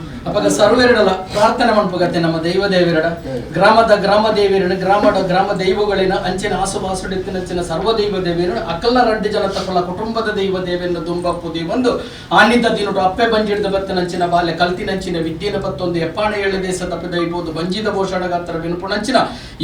Mm-hmm. ಅಪ್ಪಾಗ ಸರ್ವೇರಡಲ ಪ್ರಾರ್ಥನೆ ಮಾಡ್ಬೇಕತ್ತೆ ನಮ್ಮ ದೈವ ದೇವಿರಡ. ಗ್ರಾಮದ ಗ್ರಾಮ ದೇವಿರಡ ಗ್ರಾಮದ ಗ್ರಾಮ ದೈವಗಳಿನ, ಅಂಚಿನ ಆಸುಬಾಸುಡಿತ್ತಿನಂಚಿನ ಸರ್ವ ದೈವ ದೇವಿರಡ ಅಕಲ್ಲ ರಡ್ಡಿ ಜನ ತಕೊಳ್ಳ ಕುಟುಂಬದ ದೈವ ದೇವೆಂದು. ಪುದಿ ಒಂದು ಆನಿದ್ದ ದಿನುಡು ಅಪ್ಪೆ ಬಂಜಿಡ್ದ ಬತ್ತನಂಚಿನ ಬಾಲ್ಯ ಕಲ್ತಿನಂಚಿನ ವಿದ್ಯೆನ ಪತ್ತೊಂದು ಎಪ್ಪಾಣ ಏಳು ದೇಶ ತಪ್ಪಿದ ಇರ್ಬೋದು ಬಂಜಿದ ಭೂಷಣಗಾತ್ರ ವಿನುಪುಣಂಚಿನ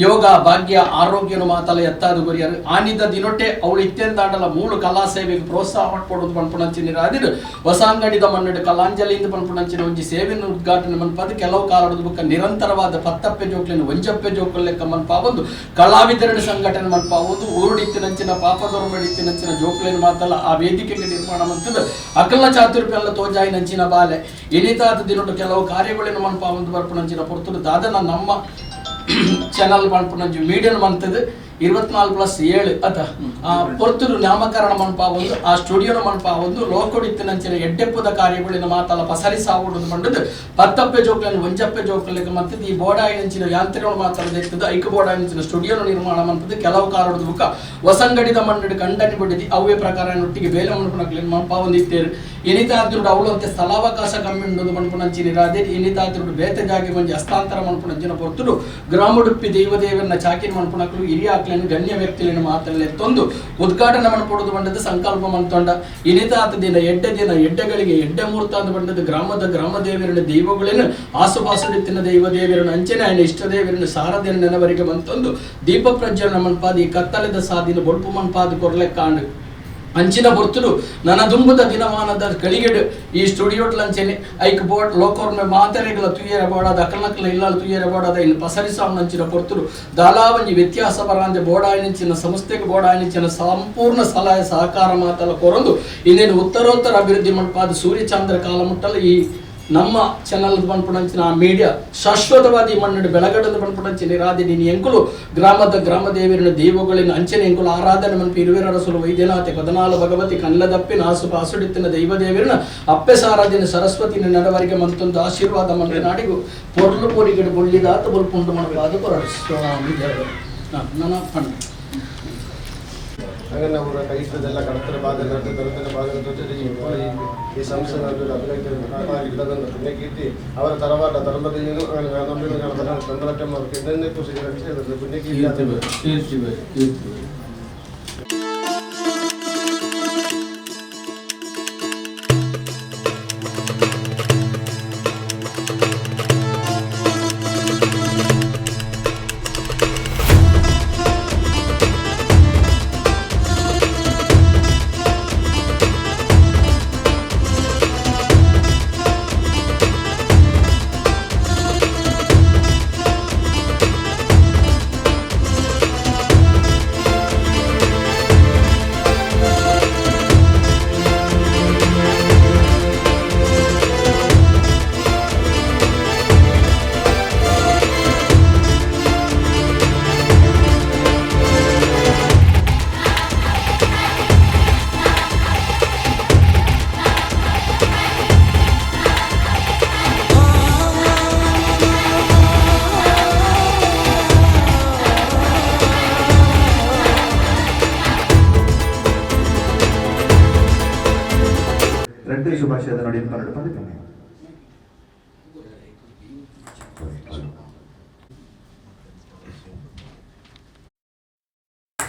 ಯೋಗ, ಭಾಗ್ಯ, ಆರೋಗ್ಯನು ಮಾತಲ ಎತ್ತಾದ ಗುರಿಯರು. ಆನಿದ್ದ ದಿನೊಟ್ಟೆ ಅವಳು ಇತ್ತೆಂದಾಡಲ ಮೂಳು ಕಲಾ ಸೇವೆಗೆ ಪ್ರೋತ್ಸಾಹ ಕೊಡುದು ಪಂಪುಣಂಚಿನ ರಾದಿರು ಹೊಸಾಂಗಡಿದ ಮನ್ನಡು ಕಲಾಂಜಲಿಯಿಂದ ಪಂಪುಣಂಚಿನ ಒಂಜಿ ಸೇವೆಯನ್ನು ಉದ್ಘಾಟನೆ ಮನ್ಪದು ಕೆಲವು ಕಾಲದ ಬುಕ್ಕ ನಿರಂತರವಾದ ಪತ್ತಪ್ಪೆ ಜೋಕ್ಲಿನ ಒಂಜಪ್ಪೆ ಜೋಕಲ್ ಲೆಕ್ಕ ಮನ್ಪ, ಒಂದು ಕಲಾವಿದರಣ ಸಂಘಟನೆ ಮನ್ಪ, ಒಂದು ಊರುಡಿತ್ತಿನಂಚಿನ ನಂಚಿನ ಜೋಕ್ಲಿನ ಮಾತಲ್ಲ ಆ ವೇದಿಕೆಗೆ ನಿರ್ಮಾಣ ಮಂತದ ಅಕಲ್ಲ ಚಾತುರ್ಯಲ್ಲ ತೋಜಾಯಿ ನಂಚಿನ ಬಾಲೆ. ಎನಿತಾದ ದಿನೊಟ್ಟು ಕೆಲವು ಕಾರ್ಯಗಳನ್ನು ಮನ್ಪ, ಒಂದು ಬರ್ಪುಣಂಚಿನ ಪೊರ್ತುಡು ದಾದನ ನಮ್ಮ ಚಾನಲ್ ಮನ್ಪುಣಂಜಿ ಮೀಡಿಯನ್ ಮಂತದ ಇರುವತ್ನಾಲ್ಕು ಪ್ಲಸ್ ಏಳು. ಅತ ಪೊರ್ತುರು ನಾಮಕರಣ ಮಂಪ ಒಂದು ಆ ಸ್ಟುಡಿಯೋನ ಮಂಪ ಒಂದು ಲೋಕೊಡಿತ್ತಿನಂಚಿನ ಎಡ್ಡೆಪ್ಪದ ಕಾರ್ಯಗಳಿನ ಮಾತಲ್ಲ ಪಸರಿ ಸಾವುಡುದು ಮಂಡದು, ಪತ್ತಪ್ಪೆ ಜೋಕ್ಲನ್ನು ಒಂಜಪ್ಪೆ ಜೋಕ್ಲಿಗೆ ಮತ್ತೆ ಈ ಬೋಡಾಯಿನಂಚಿನ ಯಾಂತ್ರಿಗಳು ಮಾತಾಡದ ಇರ್ತದೆ. ಐಕ ಬೋಡಾಯಿನಂಚಿನ ಸ್ಟುಡಿಯೋನ ನಿರ್ಮಾಣ ಮಂತದ್ದು ಕೆಲವು ಕಾರಣದ ಬುಕ್ಕ ಹೊಸಂಗಡಿದ ಮಂಡಳಿ ಕಂಡನಿ ಬಿಡಿದಿ ಅವೇ ಪ್ರಕಾರ ಒಟ್ಟಿಗೆ ಬೇಲೆ ಮನ್ಪುಣಕ್ಲಿನ ಮಂಪ ಒಂದು ಇತ್ತೇರು ಎನಿತಾದ್ರುಡು ಅವಳಂತೆ ಸ್ಥಳಾವಕಾಶ ಕಮ್ಮಿ ಉಂಡದು ಮನ್ಪುಣಂಚಿನ ರಾದೆ ಎನಿತಾದ್ರುಡು ಬೇತೆ ಜಾಗಿ ಮಂಜಿ ಹಸ್ತಾಂತರ ಮನ್ಪುಣಂಚಿನ ಪೊರ್ತುಡು ಗ್ರಾಮಡುಪ್ಪಿ ದೈವದೇವರನ್ನ ಚಾಕಿನ ಮನ್ಪುಣಕ್ಲು ಹಿರಿಯ ಆಕ್ಲನ್ನು ಗಣ್ಯ ವ್ಯಕ್ತಿಗಳನ್ನು ಮಾತಲ್ಲೇ ತಂದು ಉದ್ಘಾಟನೆ ಮಾಡ್ಕೊಡೋದು ಬಂದದ್ದು ಸಂಕಲ್ಪ ಮಂತೊಂಡ ಇನಿತಾತ ದಿನ ಎಡ್ಡೆ ದಿನ ಎಡ್ಡೆಗಳಿಗೆ ಎಡ್ಡೆ ಮೂರ್ತ ಅಂತ ಬಂದದ್ದು ಗ್ರಾಮದ ಗ್ರಾಮ ದೇವರನ್ನ ದೈವಗಳನ್ನು ಆಸುಬಾಸುಡಿತ್ತಿನ ದೈವ ದೇವರನ್ನು ಅಂಚನೆ ఆయన ಇಷ್ಟ ದೇವರನ್ನು ಸಾರದಿನ ನೆನವರಿಗೆ ಬಂತೊಂದು ದೀಪ ಪ್ರಜ್ವಲನ ಮನ್ಪಾದಿ ಕತ್ತಲೆದ ಸಾದಿನ ಬೊಳ್ಪು ಮನ್ಪಾದ ಕೊರ್ಲೆ ಕಾಂಡು ಅಂಚಿನ ಬೊರ್ತುಡು ನನ್ನ ದುಂಬುದ ದಿನಮಾನದ ಕಳಿಗೆಡು ಈ ಸ್ಟುಡಿಯೋಟ್ ಲಂಚನೆ ಐಕ್ ಬೋರ್ಡ್ ಲೋಕೋರ್ಮೆ ಮಾತೆರೆಗಳ ತುಯ್ಯರ ಬೋಡಾದ ಅಕಲನಕಲ ಇಲ್ಲಾಲ ತುಯ್ಯರ ಬೋಡಾದ ಇನ್ನು ಪಸರಿಸಾಮ್ ನಂಚಿನ ಪೊರ್ತುಡು ದಾಲಾವಂಜಿ ವ್ಯತ್ಯಾಸ ಬರಾಂದೆ ಬೋಡಾಯನಿಂಚಿನ ಸಂಸ್ಥೆಗೆ ಬೋಡಾಯನಿಂಚಿನ ಸಂಪೂರ್ಣ ಸಲಹೆ ಸಹಕಾರ ಮಾತಲ್ಲ ಕೊರೊಂದು ಇನ್ನೇನು ಉತ್ತರೋತ್ತರ ಅಭಿವೃದ್ಧಿ ಮನ್ಪಾದ ಸೂರ್ಯಚಂದ್ರ ಕಾಲ ಮುಟ್ಟಲು ಈ ನಮ್ಮ ಚಾನಲ್ ಪನ್ಪುಣಂಚಿನ ಆ ಮೀಡಿಯಾ ಶಾಶ್ವತವಾದಿ ಮಣ್ಣು ಬೆಳಗಡದ ಪನ್ಪುಣಂಚಿನ ನಿರಾದಿ ನೀನು ಎಂಕುಲು ಗ್ರಾಮದ ಗ್ರಾಮ ದೇವರಿನ ದೇವಗಳಿನ ಅಂಚನೆ ಎಂಕುಲು ಆರಾಧನೆ ಮನ್ಪಿ ಇರುವೆರ ರಸುಲು ವೈದ್ಯನಾಥೆ ಕದನಾಲ ಭಗವತಿ ಕನ್ನದಪ್ಪಿ ನಾಸು ಪಾಸುಡಿತ್ತಿನ ದೈವ ದೇವರಿನ ಅಪ್ಪೆ ಸಾರಾಧಿನ ಸರಸ್ವತಿನ ನಡವರಿಗೆ ಮಂತೊಂದು ಆಶೀರ್ವಾದ ಮನೆ ನಾಡಿಗು. ಪೊರ್ಲು ಪೋರಿಗಡೆ ಬೊಳ್ಳಿದಾತ ಬೊಲ್ಪುಂಡು ಮಾಡಬಾದ ಪೊರಡು ಸ್ವಾಮಿ ದೇವರು ನನ್ನ ಪಣ್ಣ ಹಾಗಾಗಿ ಅವರ ಕೈಸದೆಲ್ಲ ಕಡತನ ಭಾಗದ ದೊರೆತನ ಭಾಗದ ಜೊತೆ ಈ ಸಂಸ್ಥೆಗಳನ್ನು ಅಭಿನಂದಿಸದಂತ ಪುಣ್ಯಕೀರ್ತಿ ಅವರ ತರವಾದ ಧರ್ಮದಲ್ಲಿಯೂ ನಂಬಿನ ಕಡತನ ಸಂದರ್ಭ ಅವರಿಗೆ ಇದನ್ನೇ ಖುಷಿ ರಕ್ಷಣೆ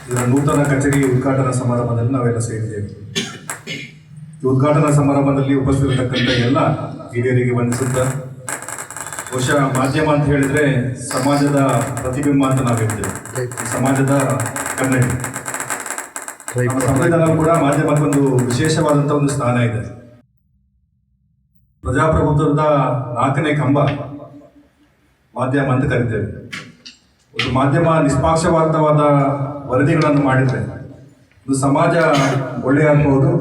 ಇದರ ನೂತನ ಕಚೇರಿ ಉದ್ಘಾಟನಾ ಸಮಾರಂಭದಲ್ಲಿ ನಾವೆಲ್ಲ ಸೇರಿದ್ದೇವೆ. ಈ ಉದ್ಘಾಟನಾ ಸಮಾರಂಭದಲ್ಲಿ ಉಪಸ್ಥಿತರತಕ್ಕಂಥ ಎಲ್ಲ ಹಿರಿಯರಿಗೆ ವಂದಿಸುತ್ತ, ಬಹುಶಃ ಮಾಧ್ಯಮ ಅಂತ ಹೇಳಿದ್ರೆ ಸಮಾಜದ ಪ್ರತಿಬಿಂಬ ಅಂತ ನಾವು ಹೇಳ್ತೇವೆ ಸಮಾಜದ ಕನ್ನಡಿ. ಸಂವಿಧಾನ ಕೂಡ ಮಾಧ್ಯಮಕ್ಕೊಂದು ವಿಶೇಷವಾದಂಥ ಒಂದು ಸ್ಥಾನ ಇದೆ. ಪ್ರಜಾಪ್ರಭುತ್ವದ ನಾಲ್ಕನೇ ಕಂಬ ಮಾಧ್ಯಮ ಅಂತ ಕರಿತೇವೆ. ಒಂದು ಮಾಧ್ಯಮ ನಿಷ್ಪಾಕ್ಷಪಾತವಾದ ವರದಿಗಳನ್ನು ಮಾಡಿದರೆ ಒಂದು ಸಮಾಜ ಒಳ್ಳೆಯಾಗಬಹುದು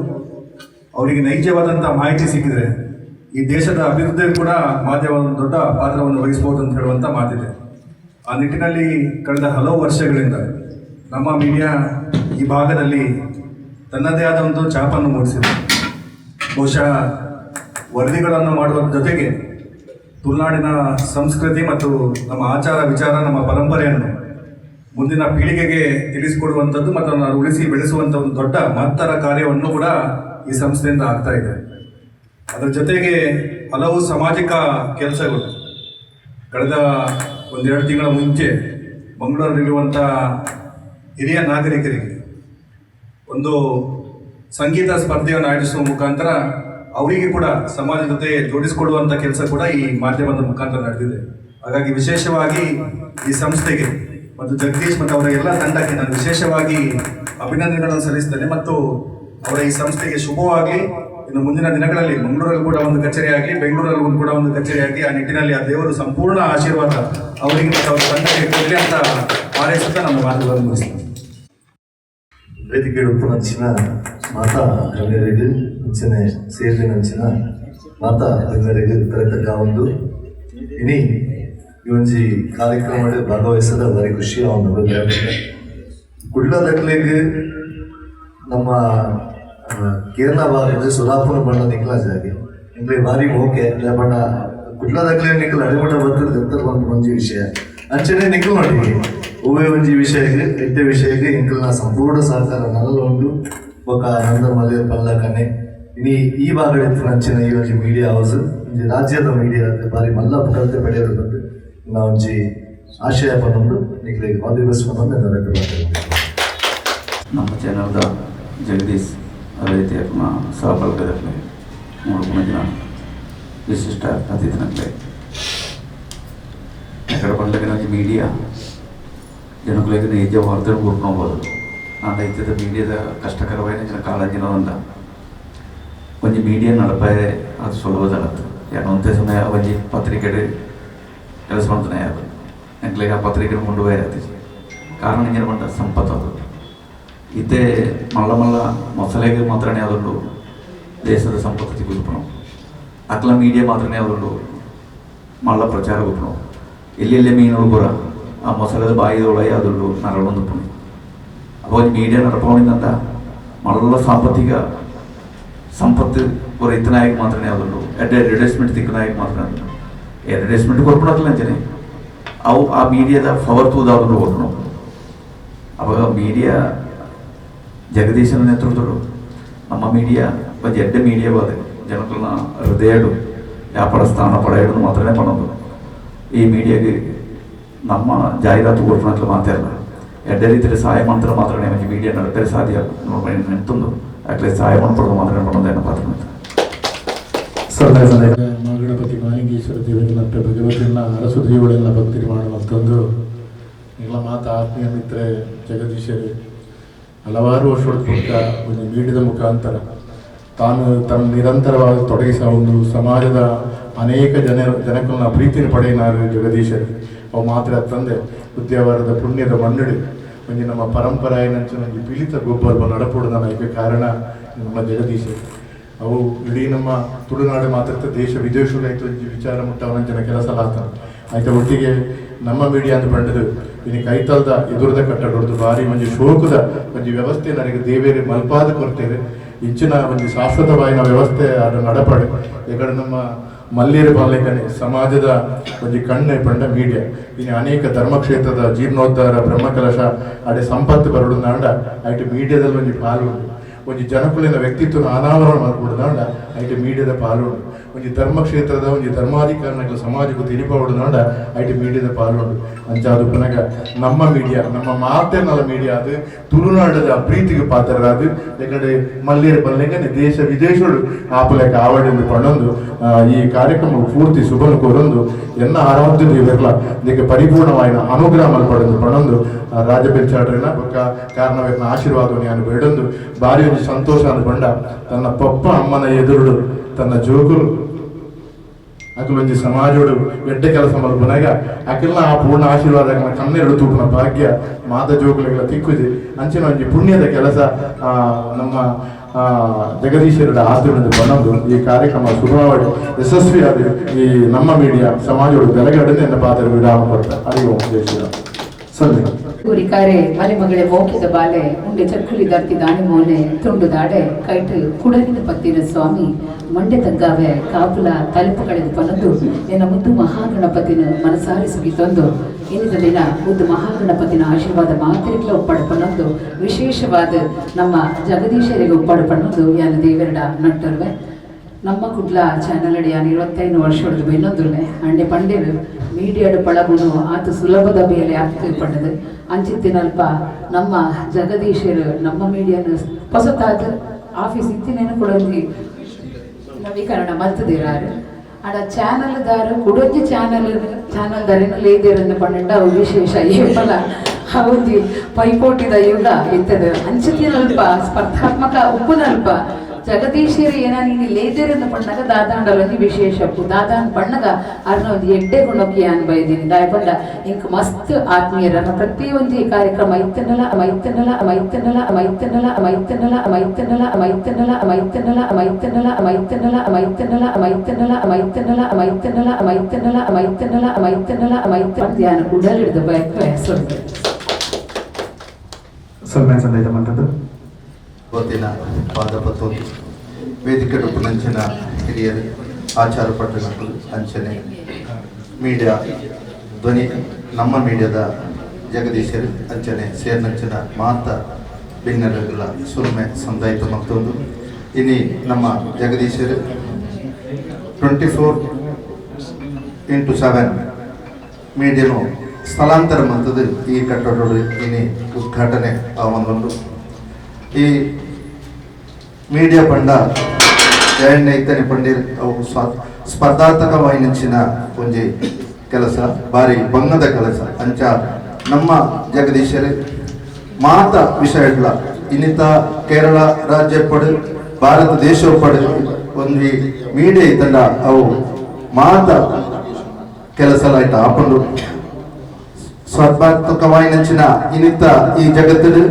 ಅವರಿಗೆ ನೈಜವಾದಂಥ ಮಾಹಿತಿ ಸಿಕ್ಕಿದರೆ ಈ ದೇಶದ ಅಭಿವೃದ್ಧಿ ಕೂಡ ಮಾಧ್ಯಮ ದೊಡ್ಡ ಪಾತ್ರವನ್ನು ವಹಿಸಬಹುದು ಅಂತ ಹೇಳುವಂಥ ಮಾತಿದೆ. ಆ ನಿಟ್ಟಿನಲ್ಲಿ ಕಳೆದ ಹಲವು ವರ್ಷಗಳಿಂದ ನಮ್ಮ ಮೀಡಿಯಾ ಈ ಭಾಗದಲ್ಲಿ ತನ್ನದೇ ಆದ ಒಂದು ಚಾಪನ್ನು ಮೂಡಿಸಿದೆ. ಬಹುಶಃ ವರದಿಗಳನ್ನು ಮಾಡುವ ಜೊತೆಗೆ ತುಳುನಾಡಿನ ಸಂಸ್ಕೃತಿ ಮತ್ತು ನಮ್ಮ ಆಚಾರ ವಿಚಾರ, ನಮ್ಮ ಪರಂಪರೆಯನ್ನು ಮುಂದಿನ ಪೀಳಿಗೆಗೆ ತಿಳಿಸಿಕೊಡುವಂಥದ್ದು ಮತ್ತು ಅದನ್ನು ಉಳಿಸಿ ಬೆಳೆಸುವಂಥ ಒಂದು ದೊಡ್ಡ ಮಹತ್ತರ ಕಾರ್ಯವನ್ನು ಕೂಡ ಈ ಸಂಸ್ಥೆಯಿಂದ ಆಗ್ತಾ ಇದೆ. ಅದರ ಜೊತೆಗೆ ಹಲವು ಸಾಮಾಜಿಕ ಕೆಲಸಗಳು. ಕಳೆದ ಒಂದೆರಡು ತಿಂಗಳ ಮುಂಚೆ ಮಂಗಳೂರಲ್ಲಿರುವಂಥ ಹಿರಿಯ ನಾಗರಿಕರಿಗೆ ಒಂದು ಸಂಗೀತ ಸ್ಪರ್ಧೆಯನ್ನು ಆಯೋಜಿಸುವ ಮುಖಾಂತರ ಅವರಿಗೆ ಕೂಡ ಸಮಾಜ ಜೊತೆ ಜೋಡಿಸಿಕೊಡುವಂಥ ಕೆಲಸ ಕೂಡ ಈ ಮಾಧ್ಯಮದ ಮುಖಾಂತರ ನಡೆದಿದೆ. ಹಾಗಾಗಿ ವಿಶೇಷವಾಗಿ ಈ ಸಂಸ್ಥೆಗೆ ಮತ್ತು ಜಗದೀಶ್ ಮತ್ತು ಅವರ ಎಲ್ಲ ತಂಡಕ್ಕೆ ನಾನು ವಿಶೇಷವಾಗಿ ಅಭಿನಂದನೆಗಳನ್ನು ಸಲ್ಲಿಸುತ್ತೇನೆ ಮತ್ತು ಅವರ ಈ ಸಂಸ್ಥೆಗೆ ಶುಭವಾಗಿ ಇನ್ನು ಮುಂದಿನ ದಿನಗಳಲ್ಲಿ ಮಂಗಳೂರಲ್ಲಿ ಕೂಡ ಒಂದು ಕಚೇರಿಯಾಗಿ ಬೆಂಗಳೂರಲ್ಲಿ ಒಂದು ಕೂಡ ಒಂದು ಕಚೇರಿಯಾಗಿ ಆ ನಿಟ್ಟಿನಲ್ಲಿ ಆ ದೇವರು ಸಂಪೂರ್ಣ ಆಶೀರ್ವಾದ ಅವರಿಗೆ ಮತ್ತು ಅವರ ತಂಡಕ್ಕೆ ಕೊಡಲಿ ಅಂತ ಹಾರೈಸುತ್ತಾ ನಮ್ಮ ಮಾತುಗಳನ್ನು ಮುಗಿಸ್ತೇನೆ. ವೇದಿಕೆಗೆ ಉಪನಂಚಿನ ಮಾತಾ ಗಣ್ಯರಿಗೆ ಅಂಚನೆ ಸೇರಿದಂಚಿನ ಮಾತಾ ಗಣ್ಯರಿಗೆ ಕರೆತಕ್ಕ ಒಂದು ಇನಿ ಈ ಒಂಜಿ ಕಾರ್ಯಕ್ರಮಡ್ ಭಾಗವಹಿಸದ ಭಾರಿ ಖುಷಿ ಅವನು ಕುಡ್ಲದಕ್ಲೆಗ್ ನಮ್ಮ ಆ, ಕೇರಳ ಭಾಗದ ಸುಲಾಪುರ ಬಣ್ಣ ನಿಕ್ಲ ಜಾಗೆ ಇಂಗ್ಲೆ ಭಾರಿ ಓಕೆ ಬಣ್ಣ ಕುಡ್ಲದಕ್ಲೆ ನಿಕ್ಲ ಅಡಿಮಠ ಬರ್ತದ ದತ್ತ ಒಂದು ಒಂಜಿ ವಿಷಯ ಅಂಚನೆ ನಿಕ್ಲು ನೋಡಿ. ಉಭಯ ಒಂಜಿ ವಿಷಯಕ್ಕೆ ಎಡ್ಡೆ ವಿಷಯಕ್ಕೆ ಇಂಕಲ್ನ ಸಂಪೂರ್ಣ ಸಹಕಾರ ನಲ್ಲ ಉಂಟು. ಬೊಕ ನಂದ ಮಲ್ಯ ಪಲ್ಲಕನೆ. ಇನಿ ಈ ಭಾಗದ ಅಂಚಿನ ಈ ಒಂಜಿ ಮೀಡಿಯಾ ಹೌಸ್ ಒಂಜಿ ರಾಜ್ಯದ ಮೀಡಿಯಾ ಬಾರಿ ಮಲ್ಲ ಪುಟಲ್ತೆ ಪಡೆಯೋದು ಬಂದು ನಾ ಒಂಜಿ ಆಶಯ ಪನ್ನೊಂದು ನಿಕ್ಲಿಗೆ ಒಂದು ದಿವಸ ಬರ್ತೇನೆ ನಮ್ಮ ಚಾನಲ್ದ ಜಗದೀಶ್ ಅದೇ ಸಹಬಾಳ್ಗದಲ್ಲಿ ಮೂರು ಮೂರು ದಿನ ವಿಶಿಷ್ಟ ಅತಿಥಿನಕ್ಕೆ ಕೆಳಮಟ್ಟಕ್ಕೆ ಮೀಡಿಯಾ ಜನಗಳಿಗೆ ಏಜೆ ವಾರ್ತೆಯನ್ನು ಕೊಡ್ಕೊಬೋದು ಆ ರೈತದ ಮೀಡಿಯಾದ ಕಷ್ಟಕರವಾದ ಕಾಳಜಿನೊಂದ ಒಂದು ಮೀಡಿಯಾ ನಡಪೆ ಅದು ಸುಲಭದಲ್ಲ ಯಾಕಂದ್ರೆ ಒಂದೇ ಸಮಯ ಒಂದು ಪತ್ರಿಕೆ ಕೆಲಸ ಮಾಡ್ತಾನೆ ಯಾರು ಎಂಕ್ಲಿಗೆ ಆ ಪತ್ರಿಕೆ ಕೊಂಡುപോയത് ಕಾರಣ ಇങ്ങനെ ಬಂದ ಸಂಪತ್ತು ಅದು ಇದ್ದೇ ಮಲ್ಲ ಮಲ್ಲ ಮೊಸಲೆಗೆ ಮಾತ್ರನೇ ಅದೊಂದು ದೇಶದ ಸಂಪತ್ತು ಸಿಗುತ್ತೋ ಅಕ್ಲ ಮೀಡಿಯಾ ಮಾತ್ರನೇ ಅದೊಂದು మళ్ళా ప్రచారం ಎಲ್ಲೆಲ್ಲಿ ಮೀನುಗಳು ಬರ ಆ ಮೊಸಳೆದ ಬಾಯಿದೊಳಗೆ ಅದೊಂದು ನರಳೊಂದು ಪುಣಿ അപ്പോൾ മീഡിയ നടപ്പുകൊണ്ടിരുന്ന മള്ള സാമ്പത്തിക ಸಂಪತ್ತು ஒரு ಇತ್ತನಾಯಕ ಮಾತ್ರನೇ ಆದುಂಡು ಎಡ್ ಅಡ್ವರ್ಟೈಸ್ಮೆಂಟ್ ತಿಕ್ಕನಾಯಕ ಮಾತ್ರ ಅಡ್ವರ್ಟೈಸ್ಮೆಂಟ್ ಕೊರ್ಪಡಕ್ಲ ಅಂಚನೆ ಅವು ಆ ಮೀಡಿಯಾದ ಪವರ್ ತೂದಾದ್ರು ಕೊಟ್ಟನು ಅವಾಗ ಮೀಡಿಯಾ ಜಗದೀಶನ ನೇತೃತ್ವಡು ನಮ್ಮ ಮೀಡಿಯಾ ಒಂದು ಎಡ್ಡೆ ಮೀಡಿಯಾ ಬಾದೆ ಜನಗಳನ್ನ ಹೃದಯಡು ವ್ಯಾಪಾರ ಸ್ಥಾನ ಪಡೆಯಡು ಮಾತ್ರನೇ ಪಣದು ಈ ಮೀಡಿಯಾಗೆ ನಮ್ಮ ಜಾಹೀರಾತು ಕೊಡ್ಪಣಕ್ಲ ಮಾತಾಡಲ್ಲ ಎಡ್ಡೆ ರೀತಿಯಲ್ಲಿ ಸಹಾಯ ಮಾಡ್ತಾರೆ ಮಾತ್ರ ನಿಮಗೆ ಮೀಡಿಯಾ ನಡಪರೆ ಸಾಧ್ಯ. ನೋಡಿ ನೆನ್ತುಂದು ಅಟ್ಲೆ ಸಹಾಯ ಮಾಡ್ಕೊಡೋದು ಮಾತ್ರ ಪಣೋದೇನ ಪಾತ್ರ ಗಣಪತಿ ಮಾಲಿಂಗೇಶ್ವರ ದೇವರನ್ನ ಭಗವತಿಯನ್ನ ಅರಸು ದೇವಳೆಲ್ಲ ಭಕ್ತಿ ಮಾಡುವ ಮತ್ತೊಂದು ಎಲ್ಲ ಮಾತು ಆತ್ಮೀಯ ಮಿತ್ರೆ, ಜಗದೀಶರೇ, ಹಲವಾರು ವರ್ಷಗಳ ಮೂಲಕ ಒಂದು ಮೀಡಿಯಾದ ಮುಖಾಂತರ ತಾನು ತನ್ನ ನಿರಂತರವಾಗಿ ತೊಡಗಿಸ ಒಂದು ಸಮಾಜದ ಅನೇಕ ಜನ ಜನಕನ್ನ ಪ್ರೀತಿನ ಪಡೆಯನಾರು ಜಗದೀಶರು. ಅವು ಮಾತ್ರ ತಂದೆ, ಉದ್ಯಾವರದ ಪುಣ್ಯದ ಮಣ್ಣಡಿ ಒಂದು ನಮ್ಮ ಪರಂಪರೆಯ ಏನಂಚ ಒಂದು ಪೀಳಿತ ಗೊಬ್ಬರ ನಡಪುಡು ನನಗೆ ಕಾರಣ ನಮ್ಮ ಜಗದೀಶರು. ಅವು ಇಡೀ ನಮ್ಮ ತುಳುನಾಡು ಮಾತ್ರ ದೇಶ ವಿದೇಶಗಳಾಯ್ತು ಒಂಜಿ ವಿಚಾರ ಮುಟ್ಟವನಂಚಿನ ಕೆಲಸ ಆತ ಆಯ್ತು ಒಟ್ಟಿಗೆ ನಮ್ಮ ಮೀಡಿಯಾ ಅಂತ ಬಂಡದು ಇನ್ನು ಕೈತಲ್ದ ಎದುರದ ಕಟ್ಟಡ ಹೊಡೆದು ಬಾರಿ ಒಂಜಿ ಶೋಕದ ಒಂಜಿ ವ್ಯವಸ್ಥೆ ನನಗೆ ದೇವೇರಿ ಮಲ್ಪಾದ ಕೊರ್ತೇವೆ ಇಂಚಿನ ಒಂದು ಶಾಶ್ವತವಾಯಿನ ವ್ಯವಸ್ಥೆ ಅದು ನಡಪಡೆ. ಯಾಕಂದ್ರೆ ನಮ್ಮ ಮಲ್ಲೇರು ಬಾಲಕನೆ ಸಮಾಜದ ಒಂದು ಕಣ್ಣೆ ಪಂಡ ಮೀಡಿಯಾ. ಇನ್ನು ಅನೇಕ ಧರ್ಮಕ್ಷೇತ್ರದ ಜೀರ್ಣೋದ್ಧಾರ, ಬ್ರಹ್ಮಕಲಶ ಅಡೆ ಸಂಪತ್ತು ಬರಡು ನಾಂಡ ಐಟ್ ಮೀಡಿಯಾದಲ್ಲಿ ಒಂದು ಪಾಲು ಒಂದು ಒಂಜಿ ಜನಕುಲಿನ ವ್ಯಕ್ತಿತ್ವ ಅನಾವರಣ ಮಾಡ್ಕೊಡುದಾಂಡ ಐಟ್ ಮೀಡಿಯಾದ ಪಾಲು ಉಂಟು ಒಂಜಿ ಧರ್ಮಕ್ಷೇತ್ರದ ಒಂಜಿ ಧರ್ಮಾಧಿಕಾರಗಳ ಸಮಾಜಕ್ಕೂ ತಿರುಪಡುದಾಂಡ ಐಟು ಮೀಡಿಯಾದ ಪಾಲು ಉಂಟು ಅಂಚಾದು ಪುನಗ ನಮ್ಮ ಮೀಡಿಯಾ ನಮ್ಮ ಮಾತೆನಲ ಮೀಡಿಯಾ ಅದು ತುಳುನಾಡದ ಪ್ರೀತಿಗೆ ಪಾತ್ರರಾದು. ಯಾಕಂದ್ರೆ ಮಲ್ಲೇರು ಬಲ್ಲೆಂಗನೆ ದೇಶ ವಿದೇಶಗಳು ಆಪಲೆಕ್ಕ ಆವಡಿಂದು ಪಣೊಂದು ಆ, ಈ ಕಾರ್ಯಕ್ರಮ ಪೂರ್ತಿ ಶುಭನ ಕೋರೊಂದು ಎನ್ನ ಆರಾಧ್ಯ ದೇವರ್ಲ ಇದಕ್ಕೆ ಪರಿಪೂರ್ಣವಾಯಿನ ಅನುಗ್ರಹ ಮಲ್ಪಡೊಂದು ಪಣೊಂದು ರಾಜಬೆಲ್ಚಾಡ್ರಿನ ಬೊಕ್ಕ ಕಾರಣವೇನ ಆಶೀರ್ವಾದವನ್ನು ನಾನು ಬೇಡೊಂದು. ಬಾರಿ ಒಂದು ಸಂತೋಷ ಅಂದ್ಕೊಂಡ ತನ್ನ ಪಪ್ಪ ಅಮ್ಮನ ಎದುರುಡು ತನ್ನ ಜೋಗುಲು ಅಕಲೊಂಜಿ ಸಮಾಜೋಡು ಎಡ್ಡ ಕೆಲಸ ಮಲ್ಪನಾಗ ಅಕಲ್ನ ಆ ಪೂರ್ಣ ಆಶೀರ್ವಾದ ಕಣ್ಣೆರಡು ತೂಪಿನ ಭಾಗ್ಯ, ಮಾದ ಜೋಗುಲೆಗಳ ತಿಕ್ಕುಜಿ ಅಂಚಿನ ಒಂಜಿ ಪುಣ್ಯದ ಕೆಲಸ ನಮ್ಮ ಜಗದೀಶರ ಆಚರಣೆ ಬಣ್ಣದು ಈ ಕಾರ್ಯಕ್ರಮ ಶುಭವಾಗಿ ಯಶಸ್ವಿಯಾದ ಈ ನಮ್ಮ ಮೀಡಿಯಾ ಸಮಾಜಗಳು ಬೆಳಗಡೆ ಎನ್ನ ಪಾತ್ರ ವಿರಾಮ ಕೊಡ್ತಾರೆ. ಅರಿವು ಸೊನ್ನೆ ಊರಿಕಾರೆ, ಮಲೆಮಗಳೇ ಮೋಕಿದ ಬಾಲೆ, ಉಂಡೆ ಚಕ್ಕುಲಿ ದರ್ತಿ ದಾನಿ ಮೋನೆ ತುಂಡು ದಾಡೆ, ಕೈಟು ಕುಡಲಿನ ಪತ್ತಿನ ಸ್ವಾಮಿ ಮಂಡೆ ತಗ್ಗಾವೆ ಕಾಪುಲ ತಲುಪು ಕಳೆದು ಪನ್ನದು ಎನ್ನ ಮುದ್ದು ಮಹಾಗಣಪತಿನ ಮನಸಾರಿ ಸುಗಿತೊಂದು ಇನ್ನಿದ ದಿನ ಮುದ್ದು ಮಹಾಗಣಪತಿನ ಆಶೀರ್ವಾದ ಮಾತಿರಿಗ್ಲ ಒಪ್ಪಡ ಪನ್ನೊಂದು ವಿಶೇಷವಾದ ನಮ್ಮ ಜಗದೀಶರಿಗೆ ಒಪ್ಪಡ ಪನ್ನೊಂದು ಯಾನ ದೇವೆರಡ ನಟ್ಟರುವೆ ನಮ್ಮ ಕುಡ್ಲ ಚಾನಲ್ ಅಡಿ ಯಾನ್ ಇರುವತ್ತೈದು ವರ್ಷ ಹೊಡೆದು ಇನ್ನೊಂದುರ್ವೆ ಅಂಡೆ ಮೀಡಿಯಾ ಮೀಡಿಯಾಡು ಪಳಗುನು ಆತ ಸುಲಭದ ಮೇಲೆ ಆಗ್ತಾ ಪಡೆದು ಅಂಚಿತ್ತಿನಲ್ಪ ನಮ್ಮ ಜಗದೀಶರು ನಮ್ಮ ಮೀಡಿಯಾನ ಹೊಸತಾದ ಆಫೀಸ್ ಇತ್ತಿನೇನು ಕೂಡ ಒಂದು ಕರಣ ಮತ್ತುದಿರಾರ್ ಅಡ ಚಾನಲ್ ದಾರ್ ಕೂಡ ಒಜಿ ಚಾನೆಲ್ ಚಾನಲ್ ದಾರಿನ ಲೇಜಿಯರ್ ಅಂತ ಪಂಡುಂಡ ಅವ ವಿಶೇಷ. ಏನ್ಪಲ ಅವೊಜಿ ಪೈಪೋಟಿದ ಅಯ್ಯುಂಡ ಎತ್ತದ್ ಅಂಚಿತ ನಲ್ಪ, ಸ್ಪರ್ಧಾತ್ಮಕ ಉಪ್ಪುನಲ್ಪ ಜಗದೀಶರು ಏನ ನೀನು ಲೇದಿರನ್ನ ಪಣ್ಣಗ ದಾದಾಂಡಲ ಒಂಜಿ ವಿಶೇಷ ಉಪ್ಪು ದಾದಾನ್ ಪಣ್ಣಗ ಅರ್ನ ಒಂದು ಎಡ್ಡೆ ಗುಣಕ್ಕೆ ಅನ್ಬಯದೀನಿ ದಾಯ ಪಂಡ ಇಂಕ್ ಮಸ್ತ್ ಆತ್ಮೀಯರನ್ನ ಪ್ರತಿ ಒಂಜಿ ಕಾರ್ಯಕ್ರಮ ಐತನಲ ಮೈತನಲ ಮೈತನಲ ಮೈತನಲ ಮೈತನಲ ಮೈತನಲ ಮೈತನಲ ಮೈತನಲ ಮೈತನಲ ಮೈತನಲ ಮೈತನಲ ಮೈತನಲ ಮೈತನಲ ಮೈತನಲ ಮೈತನಲ ಮೈತನಲ ಮೈತನಲ ಮೈತನ ಧ್ಯಾನ ಉಡಲಿಡ್ದ ಬಯಕ ಹೆಸರು ಸನ್ಮಾನ ಸಂದೇಶ ಮಂಟದ್ದು ಇವತ್ತಿನ ಪಾದಪತ್ತು ವೇದಿಕೆ ನಂಚಿನ ಹಿರಿಯರು ಆಚಾರ ಪಟ್ಟಣಗಳು ಅಂಚನೆ. ಮೀಡಿಯಾ ಧ್ವನಿ, ನಮ್ಮ ಮೀಡಿಯಾದ ಜಗದೀಶರು ಅಂಚನೆ ಸೇರ್ನಂಚಿನ ಮಾತ ಭಿನ್ನರಗಳ ಸುರುಮೆ ಸಂದಾಯಿತ ಮತ್ತೊಂದು. ಇನಿ ನಮ್ಮ ಜಗದೀಶರು ಟ್ವೆಂಟಿ ಫೋರ್ ಇಂಟು ಸೆವೆನ್ ಮೀಡಿಯನು ಸ್ಥಳಾಂತರ ಮಂತದ್ದು ಈ ಕಟ್ಟಡ ಇನಿ ಉದ್ಘಾಟನೆ ಆವೊಂದುಂಡು ಈ ಮೀಡಿಯಾ ಪಂಡ ಜಯಣ್ಣ ಇತ್ತನೆ ಪಂಡಿರ್ ಅವು ಸ್ಪರ್ಧಾತ್ಮಕವಾಯಿನಿಂಚಿನ ಒಂಜಿ ಕೆಲಸ ಬಾರಿ ಬಂಗದ ಕೆಲಸ. ಅಂಚ ನಮ್ಮ ಜಗದೀಶರೇ, ಮಾತ ವಿಷಯಗಳ ಇನ್ನಿತ ಕೇರಳ ರಾಜ್ಯ ಪಡು, ಭಾರತ ದೇಶ ಪಡು ಒಂಜಿ ಮೀಡಿಯಾ ಇತ್ತಂಡ ಅವು ಮಾತ ಕೆಲಸ ಆಯ್ತು ಆಪಂಡು ಸ್ಪರ್ಧಾತ್ಮಕವಾಯಿನಿಂಚಿನ ಇನಿತ್ತ ಈ ಜಗತ್ತಿಡು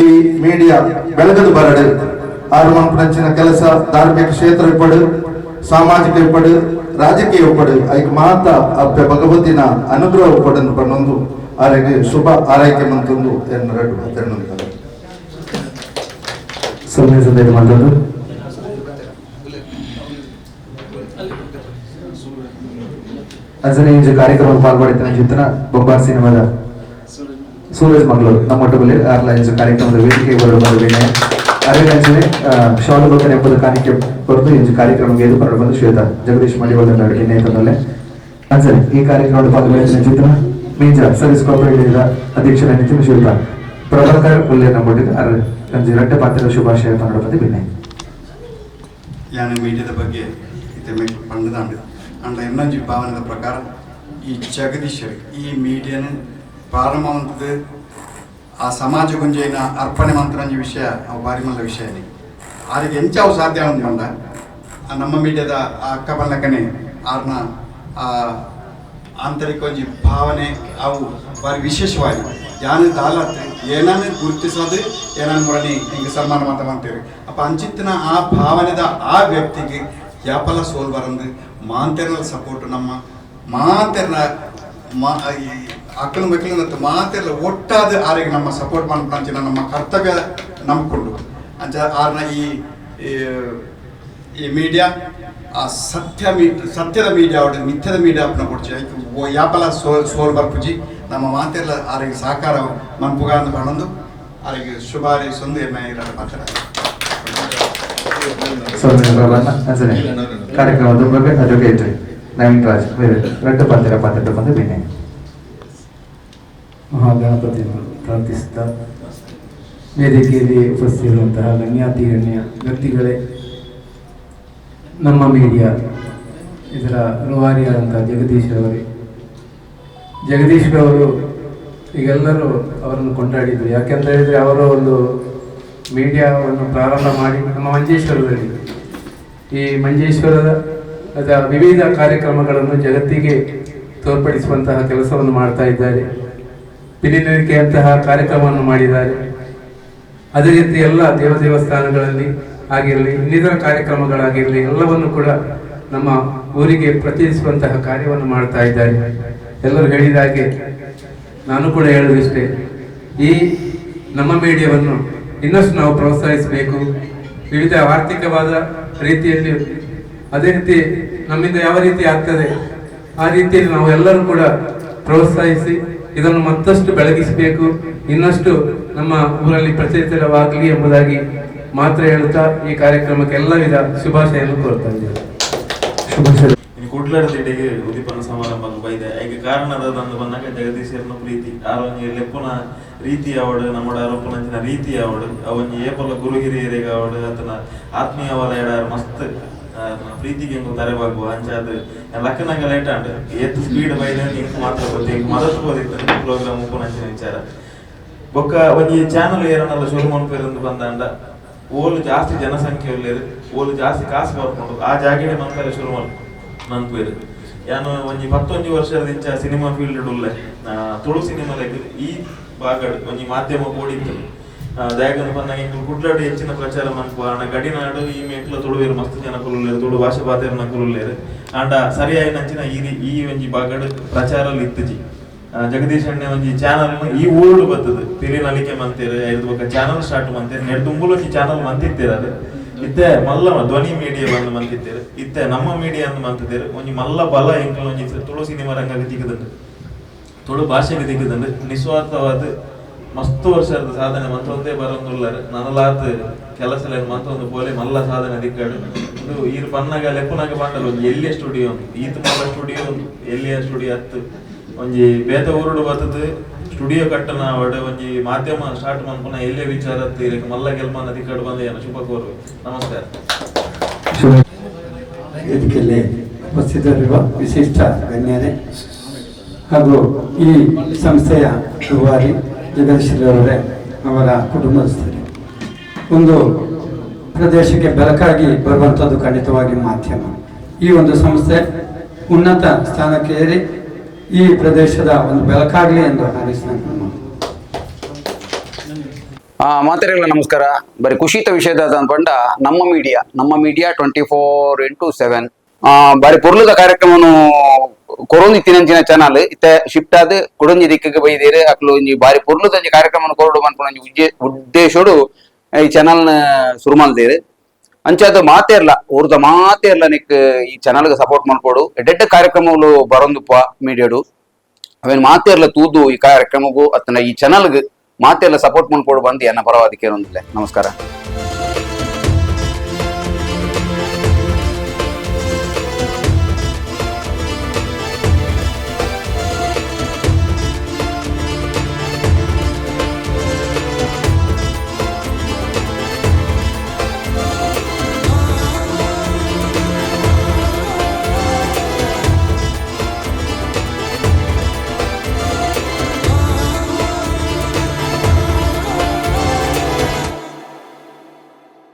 ಈ ಮೀಡಿಯಾ ಬೆಳಗದು ಬರಡು. ಮಂತ್ರಂಚಿನ ಕೆಲಸ, ಧಾರ್ಮಿಕ ಕ್ಷೇತ್ರ ಇಪ್ಪಡು ಸಾಮಾಜಿಕ ಇಪ್ಪಡು ರಾಜಕೀಯ ಇಪ್ಪಡು ಐಕ್ ಮಾತ ಅಪ್ಪ ಭಗವತಿನ ಅನುಗ್ರಹ ಇಪ್ಪಡನ್ನು ಪನ್ನೊಂದು ಅವರಿಗೆ ಶುಭ ಆರೈಕೆ ಮಂತೊಂದು ಎನ್ನೆರಡು ತೆರನುಂತಾರೆ ಸನ್ಮಾನ ಸಂದೇಶ ಮಂಟದ್ದು ಅಂಜನೆ ಇಂಜು ಕಾರ್ಯಕ್ರಮ ಪಾಲ್ಗೊಳ್ಳಿನ ಚಿತ್ರ ಬೊಬ್ಬಾರ್ ಸಿನಿಮಾದ ಸೂರಜ್ ಮಂಗಳೂರು, ನಮ್ಮ ಒಟ್ಟುಗಲ್ಲಿ ಆರ್ಲ ಇಂಜು ಕಾರ್ಯಕ್ರಮದ ವೇದಿಕೆ ಬರುವ ವಿನಯ ಕಾರ್ಯಾಚರಣೆ ಶಾಲುಭಕರ್ ಎಂಬುದು ಕಾರ್ಯಕ್ಕೆ ಹೊರತು ಈ ಕಾರ್ಯಕ್ರಮಕ್ಕೆ ಎದುರು ಬಂದು ಶ್ವೇತ ಜಗದೀಶ್ ಮಡಿವಾದ ನೇತೃತ್ವದಲ್ಲೇ ಸರಿ ಈ ಕಾರ್ಯಕ್ರಮದ ಭಾಗವಹಿಸಿದ ಚಿತ್ರ ಮೇಜರ್ ಸರ್ವಿಸ್ ಕಾರ್ಪೊರೇಟಿವ್ ಅಧ್ಯಕ್ಷರ ನಿತಿನ್ ಶ್ವೇತ ಪ್ರಭಾಕರ್ ಉಲ್ಲೇಖ ಮಾಡಿದ ರಡ್ಡ ಪಾತ್ರದ ಶುಭಾಶಯ ಪನ್ನಡಪತಿ ಬಿನ್ನೆ ಯಾನ ಮೀಡಿಯಾದ ಬಗ್ಗೆ ಇದಕ್ಕೆ ಬಂದದಾಂಡ ಅಂಡ ಎನ್ನೊಂದು ಭಾವನದ ಪ್ರಕಾರ ಈ ಜಗದೀಶ್ ಈ ಮೀಡಿಯಾನ ಪ್ರಾರಂಭ ಆ ಸಮಾಜ ಗುಂಜೈನ ಅರ್ಪಣೆ ಮಂತ್ರಂಜಿ ವಿಷಯ ಅವು ಬಾರಿ ಮಲ್ಲ ವಿಷಯನೇ ಆರಿಗೆ ಎಂಚಾವು ಸಾಧ್ಯ ಅಂತ ಬಂದ ಆ ನಮ್ಮ ಮೀಡಿಯಾದ ಆ ಅಕ್ಕ ಬಲ್ಲಕನೆ ಆರ್ನ ಆ ಆಂತರಿಕ ಒಂಜಿ ಭಾವನೆ ಅವು ಬಾರಿ ವಿಶೇಷವಾಗಿ ಯಾನು ದಾಲತ್ ಏನನ್ನು ಗುರುತಿಸೋದು ಏನನ್ನು ಮುರಣಿ ಹಿಂಗೆ ಸನ್ಮಾನ ಮಾತ ಮಾಡ್ತೇವೆ ಅಪ್ಪ ಅಂಚಿತ್ತಿನ ಆ ಭಾವನೆದ ಆ ವ್ಯಕ್ತಿಗೆ ಯಾಪಲ ಸೋಲ್ ಬರಂದು ಮಾಂತೆರ್ನ ಸಪೋರ್ಟ್ ನಮ್ಮ ಮಾಂತೆರ್ನ ಮಾ ಈ ಅಕ್ಕನ ಮಕ್ಕಳಿನ ಮಾತೆಲ್ಲ ಒಟ್ಟಾದ ಆರಿಗೆ ನಮ್ಮ ಸಪೋರ್ಟ್ ಮಾಡ್ಕೊಂಡ ನಮ್ಮ ಕರ್ತವ್ಯ ನಂಬಿಕೊಂಡು. ಅಂಚ ಆರನ ಈ, ಈ- ಮೀಡಿಯಾ ಆ ಸತ್ಯ ಮೀ, ಸತ್ಯದ ಮೀಡಿಯಾ ಅವಡು ಮಿಥ್ಯದ ಮೀಡಿಯಾ ಅಪ್ನ ಕೊಡ್ಚಿ ಆಯ್ತು ಯಾಪಲ ಸೋಲ್ ಸೋಲ್ ಬರ್ಪುಜಿ. ನಮ್ಮ ಮಾತೆಲ್ಲ ಆರಿಗೆ ಸಹಕಾರ ನಂಬುಗ ಅಂತ ಬಣ್ಣಂದು ಆರಿಗೆ ಶುಭಾರಿ ಹಾರೈಸೊಂದು ಎಮ್ಮೆ ಇರೋದು ಮಾತಾಡ ಕಾರ್ಯಕ್ರಮದ ಬಗ್ಗೆ ಅಡ್ವೊಕೇಟ್ ನವೀನ್ ರಾಜ್ ರಟ್ಟು ಪಾತ್ರ ಪಾತ್ರ ಬಂದು ವಿನಯ್. ಮಹಾಗಣಪತಿಯನ್ನು ಪ್ರಾರ್ಥಿಸುತ್ತಾ ವೇದಿಕೆಯಲ್ಲಿ ಉಪಸ್ಥಿತಿರುವಂತಹ ಗಣ್ಯಾತಿ ಗಣ್ಯ ವ್ಯಕ್ತಿಗಳೇ, ನಮ್ಮ ಮೀಡಿಯಾ ಇದರ ರೂವಾರಿಯಾದಂತಹ ಜಗದೀಶ್ ಅವರೇ ಜಗದೀಶ್ ಈಗೆಲ್ಲರೂ ಅವರನ್ನು ಕೊಂಡಾಡಿದ್ರು. ಯಾಕೆಂತ ಹೇಳಿದರೆ ಅವರ ಒಂದು ಮೀಡಿಯಾವನ್ನು ಪ್ರಾರಂಭ ಮಾಡಿ ನಮ್ಮ ಮಂಜೇಶ್ವರದಲ್ಲಿ ಈ ಮಂಜೇಶ್ವರದ ವಿವಿಧ ಕಾರ್ಯಕ್ರಮಗಳನ್ನು ಜಗತ್ತಿಗೆ ತೋರ್ಪಡಿಸುವಂತಹ ಕೆಲಸವನ್ನು ಮಾಡ್ತಾ ಇದ್ದಾರೆ. ಪಿಲಿನುವಿಕೆಯಂತಹ ಕಾರ್ಯಕ್ರಮವನ್ನು ಮಾಡಿದ್ದಾರೆ. ಅದೇ ರೀತಿ ಎಲ್ಲ ದೇವ ದೇವಸ್ಥಾನಗಳಲ್ಲಿ ಆಗಿರಲಿ, ಇನ್ನಿತರ ಕಾರ್ಯಕ್ರಮಗಳಾಗಿರಲಿ, ಎಲ್ಲವನ್ನು ಕೂಡ ನಮ್ಮ ಊರಿಗೆ ಪ್ರತಿನಿಧಿಸುವಂತಹ ಕಾರ್ಯವನ್ನು ಮಾಡ್ತಾ ಇದ್ದಾರೆ. ಎಲ್ಲರೂ ಹೇಳಿದ ಹಾಗೆ ನಾನು ಕೂಡ ಹೇಳುವುದಿಷ್ಟೇ. ಈ ನಮ್ಮ ಮೀಡಿಯಾವನ್ನು ಇನ್ನಷ್ಟು ನಾವು ಪ್ರೋತ್ಸಾಹಿಸಬೇಕು. ವಿವಿಧ ಆರ್ಥಿಕವಾದ ರೀತಿಯಲ್ಲಿ ಅದೇ ರೀತಿ ನಮ್ಮಿಂದ ಯಾವ ರೀತಿ ಆಗ್ತದೆ, ಆ ರೀತಿಯಲ್ಲಿ ನಾವು ಎಲ್ಲರೂ ಕೂಡ ಪ್ರೋತ್ಸಾಹಿಸಿ ಇದನ್ನು ಮತ್ತಷ್ಟು ಬೆಳಗಿಸಬೇಕು. ಇನ್ನಷ್ಟು ನಮ್ಮ ಊರಲ್ಲಿ ಪ್ರಚಲಿತವಾಗಲಿ ಎಂಬುದಾಗಿ ಮಾತ್ರ ಹೇಳುತ್ತಾ ಈ ಕಾರ್ಯಕ್ರಮಕ್ಕೆ ಎಲ್ಲ ವಿಧ ಶುಭಾಶಯನ್ನು ಕೋರ್ತಾ ಇದ್ದೇವೆ ಶುಭಾಶಯ ತಿಂಡಿಗೆ ಉದೀಪನ ಸಮಾರಂಭ ಬೈದೆ ಐಗೆ ಕಾರಣದಂದು ಬಂದಾಗ ಜಗದೀಶರ್ನ ಪ್ರೀತಿ. ಆರೊಂಜಿ ಲೆಪ್ಪನ ರೀತಿ ಅವಡು ನಮ್ಮ ಆರೋಪನಂಚಿನ ರೀತಿ ಅವಡು. ಅವನ್ ಏಪಲ ಗುರು ಹಿರಿಯರಿಗೆ ಅವಡು ಆತನ ಆತ್ಮೀಯ ವಲಯಡ ಮಸ್ತ್ ಪ್ರೀತಿಗೆ ಇಂಕು ತರೆಬಾಗುವ ಅಂಚಾದ ಲಕ್ಕನಾಗ ಲೈಟ್ ಆಂಡ್ ಏತ್ ಸ್ಪೀಡ್ ಬೈದೆ ಇಂಕ್ ಮಾತ್ರ ಗೊತ್ತಿ ಇಂಕ್ ಮದಷ್ಟು ಬೋದಿತ್ತು ಪ್ರೋಗ್ರಾಮ್ ಉಪ್ಪುನಂಚಿನ ವಿಚಾರ. ಬೊಕ್ಕ ಒಂಜಿ ಚಾನಲ್ ಏರನಲ್ಲ ಶುರು ಮನ್ಪೇರಂದು ಬಂದಾಂಡ. ಓಲು ಜಾಸ್ತಿ ಜನಸಂಖ್ಯೆ ಉಳ್ಳೇರು ಓಲು ಜಾಸ್ತಿ ಕಾಸು ಬರ್ಕೊಂಡು ಆ ಜಾಗಿಡೆ ಮಂಕಲೆ ಶುರು ಮಲ್ಪ ಮನ್ಪೇರು ಯಾನು ಒಂಜಿ ಪತ್ತೊಂಜಿ ವರ್ಷದ ಇಂಚ ಸಿನಿಮಾ ಫೀಲ್ಡ್ ಉಳ್ಳೆ. ತುಳು ಸಿನಿಮಾದಾಗ ಈ ಭಾಗ ಒಂಜಿ ಮಾಧ್ಯಮ ಕೂಡಿತ್ತು ಬಂದಾಗ ಇಂಕಲ್ ಕುಡ್ಲಾಡು ಹೆಚ್ಚಿನ ಪ್ರಚಾರ ಮನ್ಪು ಆಂಡ ಗಡಿನಾಡು ಈ ಮೇಕ್ಲ ತುಳುವೇರು, ಮಸ್ತ್ ಜನ ಕುರುಲ್ಲೇರು ತುಳು ಭಾಷೆ ಬಾತೇರ್ನ ಕುರುಲ್ಲೇರು ಆಂಡ ಸರಿಯಾಗಿ ನಂಚಿನ ಈ ರೀ- ಈ ಒಂಜಿ ಭಾಗಡ್ ಪ್ರಚಾರ ಇತ್ತಜಿ ಜಗದೀಶ್ ಒಂಜಿ ಈ ಊರು ಬರ್ತದೆ ಪಿರಿನಲಿಕೆ ಮಂತೇರು ಐದು ಬೊಕ್ಕ ಸ್ಟಾರ್ಟ್ ಮಂತೇರು ನೆಡ್ ತುಂಬುಲು ಒಂಜಿ ಚಾನಲ್ ಇತ್ತೆ ಮಲ್ಲ ಧ್ವನಿ ಮೀಡಿಯಾ ಮಂತಿತ್ತೇರು. ಇತ್ತೆ ನಮ್ಮ ಮೀಡಿಯಾ ಅಂತ ಒಂಜಿ ಮಲ್ಲ ಬಲ ಎಂಕಲ್ ಒಂಜಿ ತುಳು ಸಿನಿಮಾ ರಂಗಕ್ಕೆ ತುಳು ಭಾಷೆಗೆ ದಿಗದಂಡು ನಿಸ್ವಾರ್ಥವಾದ ಮಸ್ತ್ ವರ್ಷದ ಸಾಧನೆ. ಮಂತೊಂದೇ ಬರೋಂಗಿಲ್ಲ ನನಲಾತ್ ಕೆಲಸ ಮಂತೊಂದು ಪೋಲೆ ಮಲ್ಲ ಸಾಧನೆ ದಿಕ್ಕಾಡು ಇದು ಈರು ಪನ್ನಾಗ ಲೆಪ್ಪನಾಗ ಪಾಂಡಲ್ಲ ಒಂದು. ಎಲ್ಲಿಯ ಸ್ಟುಡಿಯೋ ಒಂದು ಈತ ಮಲ್ಲ ಸ್ಟುಡಿಯೋ ಒಂದು ಎಲ್ಲಿಯ ಸ್ಟುಡಿಯೋ ಹತ್ತು? ಒಂಜಿ ಬೇತ ಊರುಡು ಬರ್ತದೆ. ಸ್ಟುಡಿಯೋ ಕಟ್ಟನ ಒಡೆ ಒಂಜಿ ಮಾಧ್ಯಮ ಸ್ಟಾರ್ಟ್ ಮನ್ಪುನ ಎಲ್ಲಿಯ ವಿಚಾರ ಇದಕ್ಕೆ ಮಲ್ಲ ಗೆಲ್ಮನ ದಿಕ್ಕಾಡು ಬಂದ ಏನು ಶುಭ ಕೋರು ನಮಸ್ಕಾರ. ವೇದಿಕೆಯಲ್ಲಿ ಉಪಸ್ಥಿತರಿರುವ ವಿಶಿಷ್ಟ ಗಣ್ಯರೇ ಹಾಗೂ ಈ ಸಂಸ್ಥೆಯ ರೂವಾರಿ ಜಗದೀಶ್ವರವರೇ ಅವರ ಕುಟುಂಬಸ್ಥರೇ. ಒಂದು ಪ್ರದೇಶಕ್ಕೆ ಬೆಳಕಾಗಿ ಬರುವಂಥದ್ದು ಖಂಡಿತವಾಗಿ ಮಾಧ್ಯಮ. ಈ ಒಂದು ಸಂಸ್ಥೆ ಉನ್ನತ ಸ್ಥಾನಕ್ಕೆ ಏರಿ ಈ ಪ್ರದೇಶದ ಒಂದು ಬೆಳಕಾಗಲಿ ಎಂದು ಹಾರೈಸಿದ ಮಾತೆರೆಗಳ, ನಮಸ್ಕಾರ. ಬರೀ ಖುಷಿತ ವಿಷಯದ ಬಂಡ ನಮ್ಮ ಮೀಡಿಯಾ ನಮ್ಮ media twenty four into seven ಬಾರಿ ಪೂರ್ಣದ ಕಾರ್ಯಕ್ರಮವನ್ನು ಕೊರೊಂದು ಇತ್ತಿನಂಚಿನ ಚಾನಲ್ ಇತ್ತೆ ಶಿಫ್ಟ್ ಆದ್, ಕುಡೊಂಜಿ ದಿಕ್ಕಕ್ಕೆ ಬೈದೇರು, ಅಕ್ಲು ಒಂಜಿ ಬಾರಿ ಪೊರ್ಲು ತಂಜಿ ಕಾರ್ಯಕ್ರಮ ಕೊರಡು ಮನ್ಪುನ ಉಜ್ಜೆ, ಉದ್ದೇಶೋಡು ಈ ಚಾನಲ್ ಶುರು ಮಾಡ್ದೇರು. ಅಂಚಾದ ಇರಲ್ಲ ಅವ್ರದ ಮಾತೇರ್ಲ ನಿಕ್ ಈ ಚಾನಲ್ಗೆ ಸಪೋರ್ಟ್ ಮಾಡ್ಕೊಡು. ಎಡ್ಡೆಡ್ಡ ಕಾರ್ಯಕ್ರಮಗಳು ಬರೊಂದುಪ್ಪ ಮೀಡಿಯಾಡು. ಅವೇನು ಮಾತೇ ಇರಲ್ಲ ತೂದು ಈ ಕಾರ್ಯಕ್ರಮಗೂ, ಅತ್ತನ ಈ ಚಾನಲ್ಗೆ ಮಾತೆಲ್ಲ ಸಪೋರ್ಟ್ ಮಾಡ್ಕೊಡು ಬಂದು ಏನ ಪರವಾದಿಕೆ ನಮಸ್ಕಾರ.